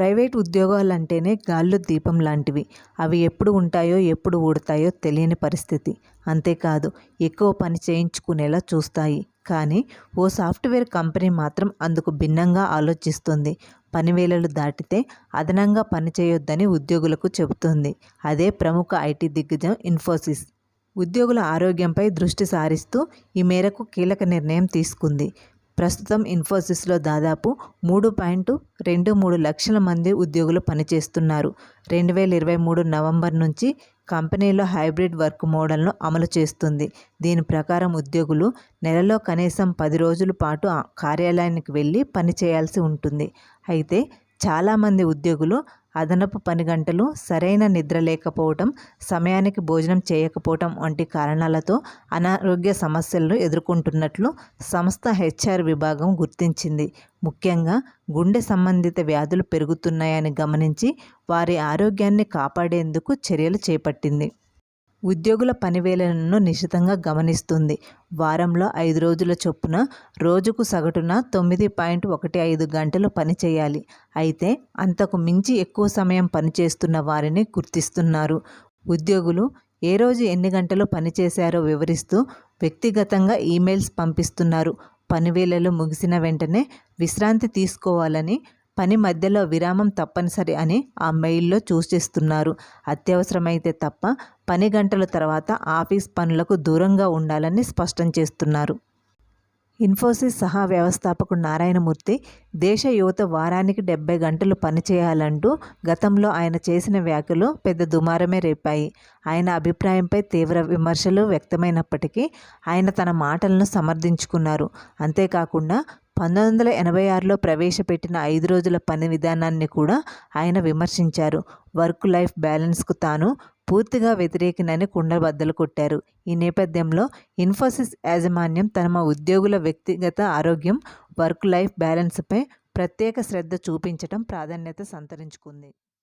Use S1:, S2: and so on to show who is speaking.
S1: Private ఉద్యోగాలంటేనే గాల్లో దీపం లాంటివి. అవి ఎప్పుడు ఉంటాయో ఎప్పుడు ఊడతాయో తెలియని పరిస్థితి. అంతేకాదు ఎక్కువ పని చేయించుకునేలా చూస్తాయి. కానీ ఓ సాఫ్ట్వేర్ కంపెనీ మాత్రం అందుకు భిన్నంగా ఆలోచిస్తుంది. పనివేళలు దాటితే అదనంగా పనిచేయొద్దని ఉద్యోగులకు చెబుతుంది. అదే ప్రముఖ ఐటీ దిగ్గజం ఇన్ఫోసిస్. ఉద్యోగుల ఆరోగ్యంపై దృష్టి సారిస్తూ ఈ మేరకు కీలక నిర్ణయం తీసుకుంది. ప్రస్తుతం ఇన్ఫోసిస్లో దాదాపు మూడు పాయింట్ రెండు మూడు లక్షల మంది ఉద్యోగులు పనిచేస్తున్నారు. రెండు వేల ఇరవై మూడు నవంబర్ నుంచి కంపెనీలో హైబ్రిడ్ వర్క్ మోడల్ను అమలు చేస్తుంది. దీని ప్రకారం ఉద్యోగులు నెలలో కనీసం పది రోజుల పాటు కార్యాలయానికి వెళ్ళి పనిచేయాల్సి ఉంటుంది. అయితే చాలామంది ఉద్యోగులు అదనపు పని గంటలు సరైన నిద్ర లేకపోవటం సమయానికి భోజనం చేయకపోవటం వంటి కారణాలతో అనారోగ్య సమస్యలను ఎదుర్కొంటున్నట్లు సంస్థ హెచ్ఆర్ విభాగం గుర్తించింది. ముఖ్యంగా గుండె సంబంధిత వ్యాధులు పెరుగుతున్నాయని గమనించి వారి ఆరోగ్యాన్ని కాపాడేందుకు చర్యలు చేపట్టింది. ఉద్యోగుల పనివేళలను నిశితంగా గమనిస్తుంది. వారంలో ఐదు రోజుల చొప్పున రోజుకు సగటున తొమ్మిది పాయింట్ ఒకటి ఐదు గంటలు పనిచేయాలి అయితే అంతకు మించి ఎక్కువ సమయం పనిచేస్తున్న వారిని గుర్తిస్తున్నారు. ఉద్యోగులు ఏ రోజు ఎన్ని గంటలు పనిచేశారో వివరిస్తూ వ్యక్తిగతంగా ఈమెయిల్స్ పంపిస్తున్నారు. పనివేళలు ముగిసిన వెంటనే విశ్రాంతి తీసుకోవాలని పని మధ్యలో విరామం తప్పనిసరి అని ఆ మెయిల్లో సూచిస్తున్నారు అత్యవసరమైతే తప్ప పని గంటల తర్వాత ఆఫీస్ పనులకు దూరంగా ఉండాలని స్పష్టం చేస్తున్నారు. ఇన్ఫోసిస్ సహా వ్యవస్థాపకుడు నారాయణమూర్తి దేశ యువత వారానికి డెబ్బై గంటలు పనిచేయాలంటూ గతంలో ఆయన చేసిన వ్యాఖ్యలు పెద్ద దుమారమే రేపాయి. ఆయన అభిప్రాయంపై తీవ్ర విమర్శలు వ్యక్తమైనప్పటికీ ఆయన తన మాటలను సమర్థించుకున్నారు. అంతేకాకుండా పంతొమ్మిది వందల ఎనభై ఆరులో ప్రవేశపెట్టిన ఐదు రోజుల పని విధానాన్ని కూడా ఆయన విమర్శించారు. వర్క్ లైఫ్ బ్యాలెన్స్కు తాను పూర్తిగా వ్యతిరేకినని కుండబద్దలు కొట్టారు. ఈ నేపథ్యంలో ఇన్ఫోసిస్ యాజమాన్యం తమ ఉద్యోగుల వ్యక్తిగత ఆరోగ్యం వర్క్ లైఫ్ బ్యాలెన్స్పై ప్రత్యేక శ్రద్ధ చూపించడం ప్రాధాన్యత సంతరించుకుంది.